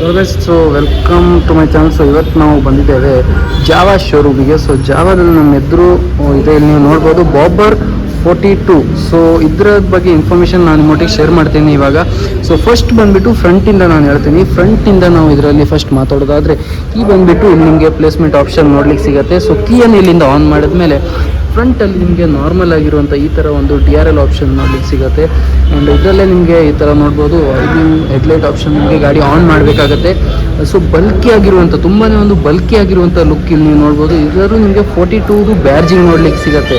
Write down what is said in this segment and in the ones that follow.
So guys so welcome to my channel so ಇವತ್ತು ನಾವು ಬಂದಿದ್ದೇವೆ ಜಾವಾ ಶೋರೂಮಿಗೆ ಸೊ ಜಾವಾದಲ್ಲಿ ನಮ್ಮ ಎದುರು ಇದೆ. ನೀವು ನೋಡ್ಬೋದು ಬಾಬರ್ ಫೋರ್ಟಿ ಟು ಸೊ ಇದ್ರ ಬಗ್ಗೆ ಇನ್ಫಾರ್ಮೇಷನ್ ನಾನು ನಿಮ್ಮೊಟ್ಟಿಗೆ ಶೇರ್ ಮಾಡ್ತೀನಿ ಇವಾಗ. ಸೊ ಫಸ್ಟ್ ಬಂದ್ಬಿಟ್ಟು ಫ್ರಂಟಿಂದ ನಾನು ಹೇಳ್ತೀನಿ. ಫ್ರಂಟಿಂದ ನಾವು ಇದರಲ್ಲಿ ಫಸ್ಟ್ ಮಾತಾಡೋದಾದ್ರೆ ಕೀ ಬಂದ್ಬಿಟ್ಟು ನಿಮಗೆ ಪ್ಲೇಸ್ಮೆಂಟ್ ಆಪ್ಷನ್ ನೋಡ್ಲಿಕ್ಕೆ ಸಿಗುತ್ತೆ. ಸೊ ಕೀಯನ್ನು ಇಲ್ಲಿಂದ ಆನ್ ಮಾಡಿದ್ಮೇಲೆ ಫ್ರಂಟಲ್ಲಿ ನಿಮಗೆ ನಾರ್ಮಲ್ ಆಗಿರುವಂಥ ಈ ಥರ ಒಂದು ಡಿ ಆರ್ ಎಲ್ ಆಪ್ಷನ್ ನೋಡ್ಲಿಕ್ಕೆ ಸಿಗುತ್ತೆ. ಆ್ಯಂಡ್ ಇದರಲ್ಲೇ ನಿಮಗೆ ಈ ಥರ ನೋಡ್ಬೋದು. ಇದು ಹೆಡ್ಲೈಟ್ ಆಪ್ಷನ್ ನಿಮಗೆ ಗಾಡಿ ಆನ್ ಮಾಡಬೇಕಾಗತ್ತೆ. ಸೊ ಬಲ್ಕಿ ಆಗಿರುವಂಥ ತುಂಬಾ ಒಂದು ಬಲ್ಕಿ ಆಗಿರುವಂಥ ಲುಕ್ ಇಲ್ಲಿ ನೀವು ನೋಡ್ಬೋದು. ಇದರಲ್ಲೂ ನಿಮಗೆ ಫೋರ್ಟಿ ಟೂದು ಬ್ಯಾರ್ಜಿಂಗ್ ನೋಡ್ಲಿಕ್ಕೆ ಸಿಗುತ್ತೆ.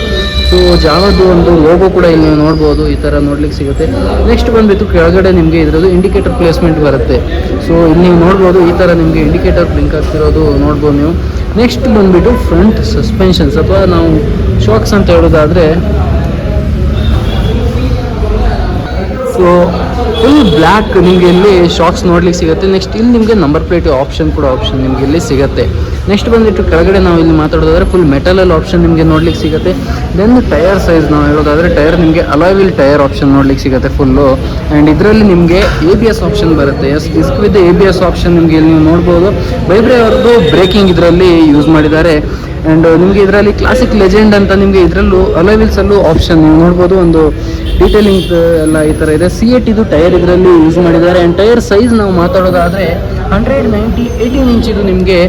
ಸೊ ಜಾವದು ಒಂದು ಲೋಗೋ ಕೂಡ ಇಲ್ಲಿ ನೀವು ನೋಡ್ಬೋದು. ಈ ಥರ ನೋಡ್ಲಿಕ್ಕೆ ಸಿಗುತ್ತೆ. ನೆಕ್ಸ್ಟ್ ಬಂದ್ಬಿಟ್ಟು ಕೆಳಗಡೆ ನಿಮಗೆ ಇದರದ್ದು ಇಂಡಿಕೇಟರ್ ಪ್ಲೇಸ್ಮೆಂಟ್ ಬರುತ್ತೆ. ಸೊ ಇಲ್ಲಿ ನೀವು ನೋಡ್ಬೋದು, ಈ ಥರ ನಿಮಗೆ ಇಂಡಿಕೇಟರ್ ಬ್ಲಿಂಕ್ ಆಗ್ತಿರೋದು ನೋಡ್ಬೋದು ನೀವು. ನೆಕ್ಸ್ಟ್ ಬಂದ್ಬಿಟ್ಟು ಫ್ರಂಟ್ ಸಸ್ಪೆನ್ಷನ್ಸ್ ಅಥವಾ ನಾವು ಶಾಕ್ಸ್ ಅಂತ ಹೇಳೋದಾದರೆ ಸೊ ಫುಲ್ ಬ್ಲ್ಯಾಕ್ ನಿಮಗೆ ಇಲ್ಲಿ ಶಾಕ್ಸ್ ನೋಡ್ಲಿಕ್ಕೆ ಸಿಗುತ್ತೆ? ನೆಕ್ಸ್ಟ್ ಇಲ್ಲಿ ನಿಮಗೆ ನಂಬರ್ ಪ್ಲೇಟ್ ಆಪ್ಷನ್ ಕೂಡ ಆಪ್ಷನ್ ನಿಮಗೆ ಇಲ್ಲಿ ಸಿಗುತ್ತೆ. ನೆಕ್ಸ್ಟ್ ಬಂದಿಟ್ಟು ಕೆಳಗಡೆ ನಾವು ಇಲ್ಲಿ ಮಾತಾಡೋದಾದ್ರೆ ಫುಲ್ ಮೆಟಲಲ್ಲಿ ಆಪ್ಷನ್ ನಿಮಗೆ ನೋಡ್ಲಿಕ್ಕೆ ಸಿಗುತ್ತೆ. ದೆನ್ ಟೈರ್ ಸೈಜ್ ನಾವು ಹೇಳೋದಾದ್ರೆ ಟೈರ್ ನಿಮಗೆ ವಿಲ್ ಟೈರ್ ಆಪ್ಷನ್ ನೋಡ್ಲಿಕ್ಕೆ ಸಿಗುತ್ತೆ ಫುಲ್ಲು ಆ್ಯಂಡ್ ಇದರಲ್ಲಿ ನಿಮಗೆ ಎ ಬಿ ಎಸ್ ಆಪ್ಷನ್ ಬರುತ್ತೆ. S disc with A B S option ನಿಮಗೆ ಇಲ್ಲಿ ನೀವು ನೋಡ್ಬೋದು. ಬೈಬ್ರೆ ಅವ್ರದ್ದು ಬ್ರೇಕಿಂಗ್ ಇದರಲ್ಲಿ ಯೂಸ್ ಮಾಡಿದ್ದಾರೆ. ಆ್ಯಂಡ್ ನಿಮಗೆ ಇದರಲ್ಲಿ ಕ್ಲಾಸಿಕ್ ಲೆಜೆಂಡ್ ಅಂತ ನಿಮಗೆ ಇದರಲ್ಲೂ ಅಲೋವಿಲ್ಸಲ್ಲೂ ಆಪ್ಷನ್ ನೀವು ನೋಡ್ಬೋದು, ಒಂದು ಡೀಟೇಲಿಂಗ್ ಎಲ್ಲ ಈ ಥರ ಇದೆ. ಸಿ ಎಟ್ ಇದು ಟೈರ್ ಇದರಲ್ಲಿ ಯೂಸ್ ಮಾಡಿದ್ದಾರೆ. ಆ್ಯಂಡ್ ಟೈರ್ ಸೈಜ್ ನಾವು ಮಾತಾಡೋದಾದರೆ ಹಂಡ್ರೆಡ್ ನೈಂಟಿ ಏಯ್ಟೀನ್ ಇಂಚ್ ಇದು ನಿಮಗೆ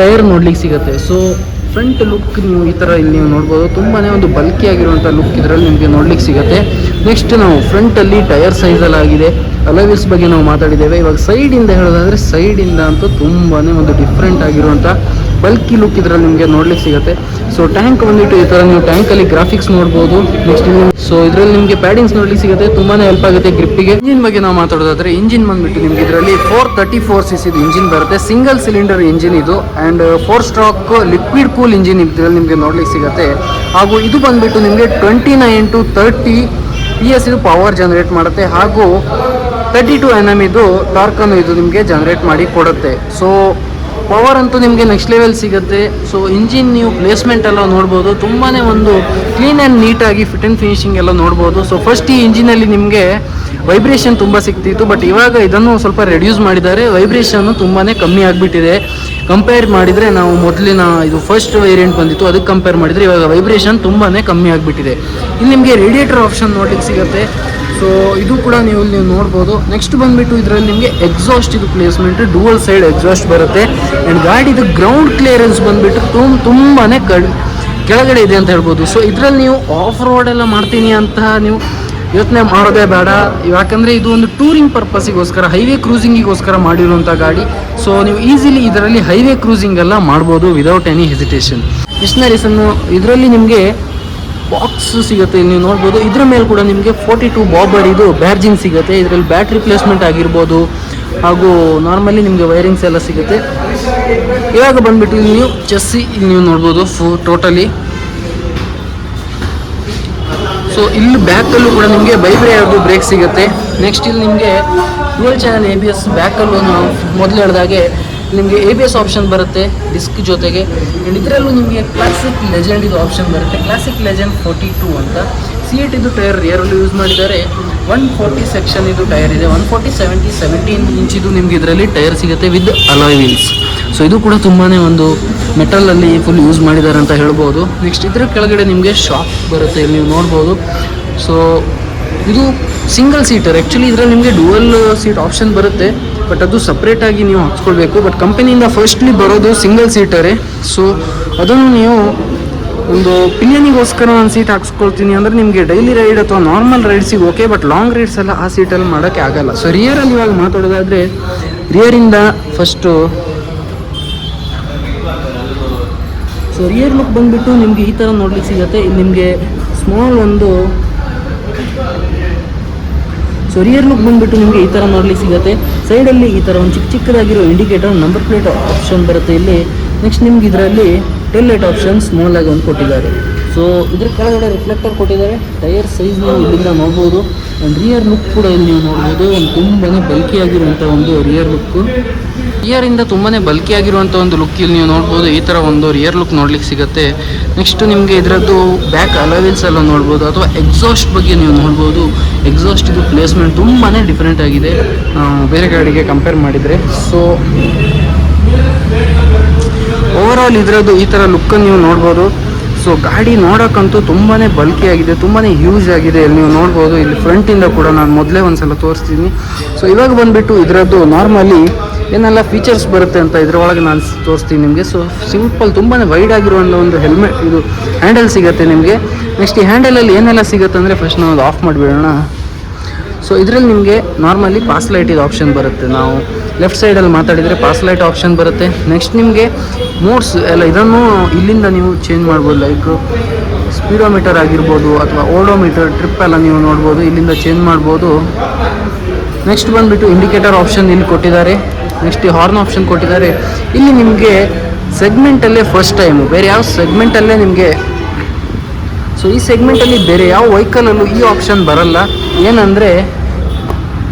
ಟೈರ್ ನೋಡ್ಲಿಕ್ಕೆ ಸಿಗುತ್ತೆ. ಸೊ ಫ್ರಂಟ್ ಲುಕ್ ನೀವು ಈ ಥರ ಇಲ್ಲಿ ನೀವು ನೋಡ್ಬೋದು. ತುಂಬಾ ಒಂದು ಬಲ್ಕಿ ಆಗಿರುವಂಥ ಲುಕ್ ಇದರಲ್ಲಿ ನಿಮಗೆ ನೋಡ್ಲಿಕ್ಕೆ ಸಿಗುತ್ತೆ. ನೆಕ್ಸ್ಟ್ ನಾವು ಫ್ರಂಟಲ್ಲಿ ಟೈರ್ ಸೈಜಲ್ಲಿ ಆಗಿದೆ. ಅಲವಿಲ್ಸ್ ಬಗ್ಗೆ ನಾವು ಮಾತಾಡಿದ್ದೇವೆ. ಇವಾಗ ಸೈಡಿಂದ ಹೇಳೋದಾದರೆ ಸೈಡಿಂದ ಅಂತೂ ತುಂಬಾ ಒಂದು ಡಿಫ್ರೆಂಟ್ ಆಗಿರುವಂಥ ಬಲ್ಕಿ ಲುಕ್ ಇದರಲ್ಲಿ ನಿಮಗೆ ನೋಡ್ಲಿಕ್ಕೆ ಸಿಗುತ್ತೆ. ಸೊ ಟ್ಯಾಂಕ್ ಬಂದ್ಬಿಟ್ಟು ಈ ಥರ ನೀವು ಟ್ಯಾಂಕಲ್ಲಿ ಗ್ರಾಫಿಕ್ಸ್ ನೋಡ್ಬೋದು. ನೆಕ್ಸ್ಟ್ ಸೊ ಇದರಲ್ಲಿ ನಿಮಗೆ ಪ್ಯಾಡಿಂಗ್ಸ್ ನೋಡ್ಲಿಕ್ಕೆ ಸಿಗುತ್ತೆ. ತುಂಬಾ ಹೆಲ್ಪ್ ಆಗುತ್ತೆ ಗ್ರಿಪ್ಪಿಗೆ ಇಂಜಿನ್ ಬಗ್ಗೆ ನಾವು ಮಾತಾಡೋದಾದ್ರೆ ಇಂಜಿನ್ ಬಂದ್ಬಿಟ್ಟು ನಿಮಗೆ ಇದರಲ್ಲಿ ಫೋರ್ ತರ್ಟಿ ಫೋರ್ ಸಿ ಸಿದು ಇಂಜಿನ್ ಬರುತ್ತೆ. ಸಿಂಗಲ್ ಸಿಲಿಂಡರ್ ಇಂಜಿನ್ ಇದು. And four stroke liquid cool engine ಇದರಲ್ಲಿ ನಿಮಗೆ ನೋಡ್ಲಿಕ್ಕೆ ಸಿಗುತ್ತೆ. ಹಾಗೂ ಇದು ಬಂದ್ಬಿಟ್ಟು ನಿಮಗೆ twenty nine to thirty P S ಇದು ಪವರ್ ಜನರೇಟ್ ಮಾಡುತ್ತೆ. ಹಾಗೂ ತರ್ಟಿ ಟು ಎನ್ ಎಂ ಇದು ಟಾರ್ಕನ್ನು ಇದು ನಿಮಗೆ ಜನರೇಟ್ ಮಾಡಿ ಕೊಡುತ್ತೆ. ಸೊ ಪವರ್ ಅಂತೂ ನಿಮಗೆ ನೆಕ್ಸ್ಟ್ ಲೆವೆಲ್ ಸಿಗುತ್ತೆ. ಸೊ ಇಂಜಿನ್ ನೀವು ಪ್ಲೇಸ್ಮೆಂಟ್ ಎಲ್ಲ ನೋಡ್ಬೋದು. ತುಂಬಾ ಒಂದು ಕ್ಲೀನ್ ಆ್ಯಂಡ್ ನೀಟಾಗಿ ಫಿಟ್ ಆ್ಯಂಡ್ ಫಿನಿಶಿಂಗ್ ಎಲ್ಲ ನೋಡ್ಬೋದು. ಸೊ ಫಸ್ಟ್ ಈ ಇಂಜಿನಲ್ಲಿ ನಿಮಗೆ ವೈಬ್ರೇಷನ್ ತುಂಬ ಸಿಗ್ತಿತ್ತು. ಬಟ್ ಇವಾಗ ಇದನ್ನು ಸ್ವಲ್ಪ ರೆಡ್ಯೂಸ್ ಮಾಡಿದ್ದಾರೆ. ವೈಬ್ರೇಷನ್ನು ತುಂಬಾ ಕಮ್ಮಿ ಆಗಿಬಿಟ್ಟಿದೆ. ಕಂಪೇರ್ ಮಾಡಿದರೆ ನಾವು ಮೊದಲಿನ ಇದು ಫಸ್ಟ್ ವೇರಿಯಂಟ್ ಬಂದಿತ್ತು. ಅದಕ್ಕೆ ಕಂಪೇರ್ ಮಾಡಿದರೆ ಇವಾಗ ವೈಬ್ರೇಷನ್ ತುಂಬಾ ಕಮ್ಮಿ ಆಗಿಬಿಟ್ಟಿದೆ. ಇಲ್ಲಿ ನಿಮಗೆ ರೇಡಿಯೇಟರ್ ಆಪ್ಷನ್ ನೋಡ್ಲಿಕ್ಕೆ ಸಿಗುತ್ತೆ. ಸೊ ಇದು ಕೂಡ ನೀವು ಇಲ್ಲಿ ನೋಡ್ಬೋದು. ನೆಕ್ಸ್ಟ್ ಬಂದ್ಬಿಟ್ಟು ಇದರಲ್ಲಿ ನಿಮಗೆ ಎಕ್ಸಾಸ್ಟ್ ಇದು ಪ್ಲೇಸ್ಮೆಂಟ್ ಡೂವಲ್ ಸೈಡ್ ಎಕ್ಸಾಸ್ಟ್ ಬರುತ್ತೆ. ಆ್ಯಂಡ್ ಗಾಡಿದು ಗ್ರೌಂಡ್ ಕ್ಲಿಯರೆನ್ಸ್ ಬಂದುಬಿಟ್ಟು ತುಂಬ ತುಂಬಾ ಕಡ್, ಕೆಳಗಡೆ ಇದೆ ಅಂತ ಹೇಳ್ಬೋದು. ಸೊ ಇದರಲ್ಲಿ ನೀವು ಆಫ್ ರೋಡ್ ಎಲ್ಲ ಮಾಡ್ತೀನಿ ಅಂತ ನೀವು ಯೋಚನೆ ಮಾಡೋದೇ ಬೇಡ. ಯಾಕಂದರೆ ಇದು ಒಂದು ಟೂರಿಂಗ್ ಪರ್ಪಸ್ಸಿಗೋಸ್ಕರ ಹೈವೇ ಕ್ರೂಸಿಂಗಿಗೋಸ್ಕರ ಮಾಡಿರುವಂಥ ಗಾಡಿ. ಸೊ ನೀವು ಈಸಿಲಿ ಇದರಲ್ಲಿ ಹೈವೇ ಕ್ರೂಸಿಂಗ್ ಎಲ್ಲ ಮಾಡ್ಬೋದು ವಿದೌಟ್ ಎನಿ ಹೆಸಿಟೇಷನ್ ಮಿಷನರೀಸನ್ನು ಇದರಲ್ಲಿ ನಿಮಗೆ ಬಾಕ್ಸ್ ಸಿಗುತ್ತೆ, ನೀವು ನೋಡ್ಬೋದು. ಇದ್ರ ಮೇಲೆ ಕೂಡ ನಿಮಗೆ ಫೋರ್ಟಿ ಟು ಇದು ಬ್ಯಾರ್ಜಿಂಗ್ ಸಿಗುತ್ತೆ. ಇದರಲ್ಲಿ ಬ್ಯಾಟ್ರಿ ಪ್ಲೇಸ್ಮೆಂಟ್ ಆಗಿರ್ಬೋದು. ಹಾಗೂ ನಾರ್ಮಲಿ ನಿಮಗೆ ವೈರಿಂಗ್ಸ್ ಎಲ್ಲ ಸಿಗುತ್ತೆ. ಇವಾಗ ಬಂದುಬಿಟ್ಟು ನೀವು ಚೆಸ್ಸಿ ನೀವು ನೋಡ್ಬೋದು ಫು ಟೋಟಲಿ ಸೊ ಇಲ್ಲಿ ಬ್ಯಾಕಲ್ಲೂ ಕೂಡ ನಿಮಗೆ ಬೈಬ್ರೆ ಯಾವುದು ಬ್ರೇಕ್ ಸಿಗುತ್ತೆ. ನೆಕ್ಸ್ಟ್ ಇಲ್ಲಿ ನಿಮಗೆ dual channel A B S ಬ್ಯಾಕಲ್ಲೂ ಮೊದಲು ಹೇಳಿದಾಗೆ ನಿಮಗೆ ಎ ಬಿ ಎಸ್ ಆಪ್ಷನ್ ಬರುತ್ತೆ ಡಿಸ್ಕ್ ಜೊತೆಗೆ. ಆ್ಯಂಡ್ ಇದರಲ್ಲೂ ನಿಮಗೆ ಕ್ಲಾಸಿಕ್ ಲೆಜೆಂಡ್ ಇದು ಆಪ್ಷನ್ ಬರುತ್ತೆ. ಕ್ಲಾಸಿಕ್ ಲೆಜೆಂಡ್ ಫೋರ್ಟಿ ಟೂ ಅಂತ. ಸಿ ಎಟ್ ಇದು ಟೈರ್ ರಿಯರಲ್ಲಿ ಯೂಸ್ ಮಾಡಿದ್ದಾರೆ. ಒನ್ ಫೋರ್ಟಿ ಸೆಕ್ಷನ್ ಇದು ಟೈರ್ ಇದೆ. ಒನ್ ಫೋರ್ಟಿ ಸೆವೆಂಟಿ ಸೆವೆಂಟೀನ್ ಇದು ನಿಮಗೆ ಇದರಲ್ಲಿ ಟೈರ್ ಸಿಗುತ್ತೆ ವಿತ್ ಅಲಾಯ್ ವೀಲ್ಸ್ ಸೊ ಇದು ಕೂಡ ತುಂಬಾ ಒಂದು ಮೆಟಲಲ್ಲಿ ಫುಲ್ ಯೂಸ್ ಮಾಡಿದ್ದಾರೆ ಅಂತ ಹೇಳ್ಬೋದು. ನೆಕ್ಸ್ಟ್ ಇದರ ಕೆಳಗಡೆ ನಿಮಗೆ ಶಾಪ್ ಬರುತ್ತೆ. ನೀವು ನೋಡ್ಬೋದು. ಸೊ ಇದು ಸಿಂಗಲ್ ಸೀಟರ್ ಆ್ಯಕ್ಚುಲಿ ಇದರಲ್ಲಿ ನಿಮಗೆ ಡುವಲ್ ಸೀಟ್ ಆಪ್ಷನ್ ಬರುತ್ತೆ. ಬಟ್ ಅದು ಸಪ್ರೇಟಾಗಿ ನೀವು ಹಾಕ್ಸ್ಕೊಳ್ಬೇಕು. ಬಟ್ ಕಂಪನಿಯಿಂದ ಫಸ್ಟ್ಲಿ ಬರೋದು ಸಿಂಗಲ್ ಸೀಟರೇ ಸೊ ಅದನ್ನು ನೀವು ಒಂದು ಪಿನಿಯನಿಗೋಸ್ಕರ ಒಂದು ಸೀಟ್ ಹಾಕ್ಸ್ಕೊಳ್ತೀನಿ ಅಂದರೆ ನಿಮಗೆ ಡೈಲಿ ರೈಡ್ ಅಥವಾ ನಾರ್ಮಲ್ ರೈಡ್ಸಿಗೆ ಓಕೆ ಬಟ್ ಲಾಂಗ್ ರೈಡ್ಸ್ ಎಲ್ಲ ಆ ಸೀಟಲ್ಲಿ ಮಾಡೋಕ್ಕೆ ಆಗಲ್ಲ. ಸೊ ರಿಯರಲ್ಲಿ ಇವಾಗ ಮಾತಾಡೋದಾದರೆ ರಿಯರಿಂದ ಫಸ್ಟು ಸೊ ರಿಯರ್ ಲುಕ್ ಬಂದುಬಿಟ್ಟು ನಿಮಗೆ ಈ ಥರ ನೋಡ್ಲಿಕ್ಕೆ ಸಿಗುತ್ತೆ. ನಿಮಗೆ ಸ್ಮಾಲ್ ಒಂದು ಸೊ ರಿಯರ್ ಲುಕ್ ಬಂದ್ಬಿಟ್ಟು ನಿಮಗೆ ಈ ಥರ ನೋಡ್ಲಿಕ್ಕೆ ಸಿಗುತ್ತೆ. ಸೈಡಲ್ಲಿ ಈ ಥರ ಒಂದು ಚಿಕ್ಕ ಚಿಕ್ಕದಾಗಿರೋ ಇಂಡಿಕೇಟರ್ ನಂಬರ್ ಪ್ಲೇಟ್ ಆಪ್ಷನ್ ಬರುತ್ತೆ ಇಲ್ಲಿ. ನೆಕ್ಸ್ಟ್ ನಿಮ್ಗೆ ಇದರಲ್ಲಿ ಟೆಲ್ ಲೈಟ್ ಆಪ್ಷನ್ ಸ್ಮಾಲ್ ಒಂದು ಕೊಟ್ಟಿದ್ದಾರೆ. ಸೊ ಇದ್ರ ಕೆಳಗಡೆ ರಿಫ್ಲೆಕ್ಟರ್ ಕೊಟ್ಟಿದ್ದಾರೆ. ಟೈರ್ ಸೈಜ್ ನೀವು ಇಲ್ಲಿಂದ ನೋಡ್ಬೋದು. ಆ್ಯಂಡ್ ರಿಯರ್ ಲುಕ್ ಕೂಡ ಇಲ್ಲಿ ನೀವು ನೋಡ್ಬೋದು. ಒಂದು ತುಂಬಾ ಬಲ್ಕಿ ಆಗಿರುವಂಥ ಒಂದು ರಿಯರ್ ಲುಕ್ಕು ರಿಯರಿಂದ ತುಂಬಾನೇ ಬಲ್ಕಿ ಆಗಿರುವಂಥ ಒಂದು ಲುಕ್ ಇಲ್ಲಿ ನೀವು ನೋಡ್ಬೋದು. ಈ ಥರ ಒಂದು ರಿಯರ್ ಲುಕ್ ನೋಡ್ಲಿಕ್ಕೆ ಸಿಗುತ್ತೆ. ನೆಕ್ಸ್ಟ್ ನಿಮಗೆ ಇದರದ್ದು ಬ್ಯಾಕ್ ಅಲವೆನ್ಸ್ ಎಲ್ಲ ನೋಡ್ಬೋದು. ಅಥವಾ ಎಕ್ಸಾಸ್ಟ್ ಬಗ್ಗೆ ನೀವು ನೋಡ್ಬೋದು. ಎಕ್ಸಾಸ್ಟ್ ಇದು ಪ್ಲೇಸ್ಮೆಂಟ್ ತುಂಬಾ ಡಿಫ್ರೆಂಟ್ ಆಗಿದೆ. ಬೇರೆ ಗಾಡಿಗೆ ಕಂಪೇರ್ ಮಾಡಿದರೆ. ಸೊ ಓವರ್ ಆಲ್ ಇದರದ್ದು ಈ ಥರ ಲುಕ್ಕನ್ನು ನೀವು ನೋಡ್ಬೋದು. ಸೊ ಗಾಡಿ ನೋಡೋಕ್ಕಂತೂ ತುಂಬಾ ಬಲ್ಕಿ ಆಗಿದೆ. ತುಂಬಾ ಹ್ಯೂಜ್ ಆಗಿದೆ. ಇಲ್ಲಿ ನೀವು ನೋಡ್ಬೋದು. ಇಲ್ಲಿ ಫ್ರಂಟಿಂದ ಕೂಡ ನಾನು ಮೊದಲೇ ಒಂದ್ಸಲ ತೋರಿಸ್ತೀನಿ. ಸೊ ಇವಾಗ ಬಂದ್ಬಿಟ್ಟು ಇದರದ್ದು ನಾರ್ಮಲಿ ಏನೆಲ್ಲ ಫೀಚರ್ಸ್ ಬರುತ್ತೆ ಅಂತ ಇದ್ರೊಳಗೆ ನಾನು ತೋರಿಸ್ತೀನಿ ನಿಮಗೆ. ಸೊ ಸಿಂಪಲ್ ತುಂಬಾ ವೈಡ್ ಆಗಿರುವಂಥ ಒಂದು ಹೆಲ್ಮೆಟ್ ಇದು ಹ್ಯಾಂಡಲ್ ಸಿಗುತ್ತೆ ನಿಮಗೆ. ನೆಕ್ಸ್ಟ್ ಈ ಹ್ಯಾಂಡಲಲ್ಲಿ ಏನೆಲ್ಲ ಸಿಗುತ್ತೆ ಅಂದರೆ ಫಸ್ಟ್ ನಾವು ಆಫ್ ಮಾಡಿಬಿಡೋಣ. ಸೊ ಇದರಲ್ಲಿ ನಿಮಗೆ ನಾರ್ಮಲಿ ಪಾಸ್ ಲೈಟ್ ಇದು ಆಪ್ಷನ್ ಬರುತ್ತೆ. ನಾವು ಲೆಫ್ಟ್ ಸೈಡಲ್ಲಿ ಮಾತಾಡಿದರೆ ಪಾಸ್ ಲೈಟ್ ಆಪ್ಷನ್ ಬರುತ್ತೆ. ನೆಕ್ಸ್ಟ್ ನಿಮಗೆ ಮೋಡ್ಸ್ ಎಲ್ಲ ಇದನ್ನು ಇಲ್ಲಿಂದ ನೀವು ಚೇಂಜ್ ಮಾಡ್ಬೋದು. ಲೈಕ್ ಸ್ಪೀಡೋಮೀಟರ್ ಆಗಿರ್ಬೋದು ಅಥವಾ ಓಡೋಮೀಟರ್ ಟ್ರಿಪ್ ಎಲ್ಲ ನೀವು ನೋಡ್ಬೋದು. ಇಲ್ಲಿಂದ ಚೇಂಜ್ ಮಾಡ್ಬೋದು. ನೆಕ್ಸ್ಟ್ ಬಂದುಬಿಟ್ಟು ಇಂಡಿಕೇಟರ್ ಆಪ್ಷನ್ ಇಲ್ಲಿ ಕೊಟ್ಟಿದ್ದಾರೆ. ನೆಕ್ಸ್ಟ್ ಹಾರ್ನ್ ಆಪ್ಷನ್ ಕೊಟ್ಟಿದ್ದಾರೆ. ಇಲ್ಲಿ ನಿಮಗೆ ಸೆಗ್ಮೆಂಟಲ್ಲೇ ಫಸ್ಟ್ ಟೈಮು ಬೇರೆ ಯಾವ ಸೆಗ್ಮೆಂಟಲ್ಲೇ ನಿಮಗೆ ಸೊ ಈ ಸೆಗ್ಮೆಂಟಲ್ಲಿ ಬೇರೆ ಯಾವ ವೆಹಿಕಲಲ್ಲೂ ಈ ಆಪ್ಷನ್ ಬರಲ್ಲ. ಏನಂದರೆ,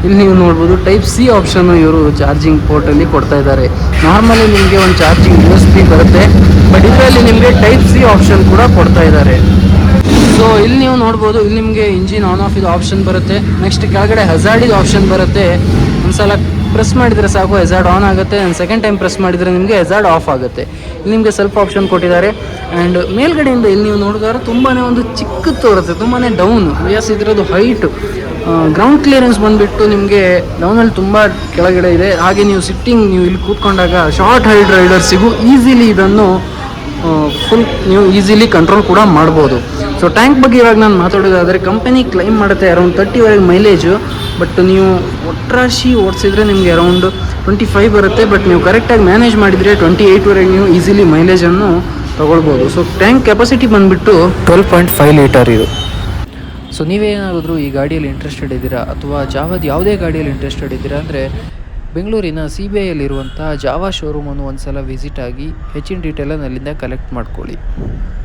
ಇಲ್ಲಿ ನೀವು ನೋಡ್ಬೋದು ಟೈಪ್ ಸಿ ಆಪ್ಷನ್ನು ಇವರು ಚಾರ್ಜಿಂಗ್ ಪೋರ್ಟಲ್ಲಿ ಕೊಡ್ತಾ ಇದ್ದಾರೆ. ನಾರ್ಮಲಿ ನಿಮಗೆ ಒಂದು ಚಾರ್ಜಿಂಗ್ ಯು ಎಸ್ ಪಿ ಬರುತ್ತೆ ಬಟ್ ಇದರಲ್ಲಿ ನಿಮಗೆ ಟೈಪ್ ಸಿ ಆಪ್ಷನ್ ಕೂಡ ಕೊಡ್ತಾ ಇದ್ದಾರೆ. ಸೊ ಇಲ್ಲಿ ನೀವು ನೋಡ್ಬೋದು, ಇಲ್ಲಿ ನಿಮಗೆ ಇಂಜಿನ್ ಆನ್ ಆಫ್ ಇದು ಆಪ್ಷನ್ ಬರುತ್ತೆ. ನೆಕ್ಸ್ಟ್ ಕೆಳಗಡೆ ಹಜಾರ್ಡಿದು ಆಪ್ಷನ್ ಬರುತ್ತೆ. ಒಂದ್ಸಲ ಪ್ರೆಸ್ ಮಾಡಿದರೆ ಸಾಕು ಎಝಾರ್ಡ್ ಆನ್ ಆಗುತ್ತೆ. ಆ್ಯಂಡ್ ಸೆಕೆಂಡ್ ಟೈಮ್ ಪ್ರೆಸ್ ಮಾಡಿದರೆ ನಿಮಗೆ ಎಝಾರ್ಡ್ ಆಫ್ ಆಗುತ್ತೆ. ಇಲ್ಲಿ ನಿಮಗೆ ಸ್ವಲ್ಪ ಆಪ್ಷನ್ ಕೊಟ್ಟಿದ್ದಾರೆ. ಆ್ಯಂಡ್ ಮೇಲ್ಗಡೆಯಿಂದ ಇಲ್ಲಿ ನೀವು ನೋಡಿದ್ರೆ ತುಂಬಾ ಒಂದು ಚಿಕ್ಕ ತೋರುತ್ತೆ ತುಂಬಾ ಡೌನ್ ಎಸ್ ಇದರದ್ದು ಹೈಟ್ ಗ್ರೌಂಡ್ ಕ್ಲಿಯರೆನ್ಸ್ ಬಂದುಬಿಟ್ಟು ನಿಮಗೆ ಡೌನಲ್ಲಿ ತುಂಬ ಕೆಳಗಡೆ ಇದೆ. ಹಾಗೆ ನೀವು ಸಿಟ್ಟಿಂಗ್ ನೀವು ಇಲ್ಲಿ ಕೂತ್ಕೊಂಡಾಗ ಶಾರ್ಟ್ ಹೈಡ್ ರೈಡರ್ಸಿಗೂ ಈಸಿಲಿ ಇದನ್ನು ಫುಲ್ ನೀವು ಈಸಿಲಿ ಕಂಟ್ರೋಲ್ ಕೂಡ ಮಾಡ್ಬೋದು. ಸೊ ಟ್ಯಾಂಕ್ ಬಗ್ಗೆ ಇವಾಗ ನಾನು ಮಾತಾಡೋದಾದರೆ ಕಂಪನಿ ಕ್ಲೈಮ್ ಮಾಡುತ್ತೆ ಅರೌಂಡ್ ತರ್ಟಿವರೆಗೆ ಮೈಲೇಜು ಬಟ್ ನೀವು ಒಟ್ರಾಶಿ ಓಡಿಸಿದ್ರೆ ನಿಮಗೆ ಅರೌಂಡ್ ಟ್ವೆಂಟಿ ಫೈವ್ ಬರುತ್ತೆ ಬಟ್ ನೀವು ಕರೆಕ್ಟಾಗಿ ಮ್ಯಾನೇಜ್ ಮಾಡಿದರೆ ಟ್ವೆಂಟಿ ಏಯ್ಟ್ವರೆಗೆ ನೀವು ಈಸಿಲಿ ಮೈಲೇಜನ್ನು ತೊಗೊಳ್ಬೋದು. ಸೊ ಟ್ಯಾಂಕ್ ಕೆಪಾಸಿಟಿ ಬಂದುಬಿಟ್ಟು ಟ್ವೆಲ್ ಪಾಯಿಂಟ್ ಫೈವ್ ಲೀಟರ್ ಇದು. ಸೊ ನೀವೇನಾದರೂ ಈ ಗಾಡಿಯಲ್ಲಿ ಇಂಟ್ರೆಸ್ಟೆಡ್ ಇದ್ದೀರಾ? ಅಥವಾ ಜಾವದ ಯಾವುದೇ ಗಾಡಿಯಲ್ಲಿ ಇಂಟ್ರೆಸ್ಟೆಡ್ ಇದ್ದೀರಾ? ಅಂದರೆ ಬೆಂಗಳೂರಿನ ಸಿ ಬಿ ಐಯಲ್ಲಿರುವಂಥ ಜಾವಾ ಶೋರೂಮನ್ನು ಒಂದು ಸಲ ವಿಸಿಟ್ ಆಗಿ ಹೆಚ್ಚಿನ ಡೀಟೇಲನ್ನು ಅಲ್ಲಿಂದ ಕಲೆಕ್ಟ್ ಮಾಡ್ಕೊಳ್ಳಿ.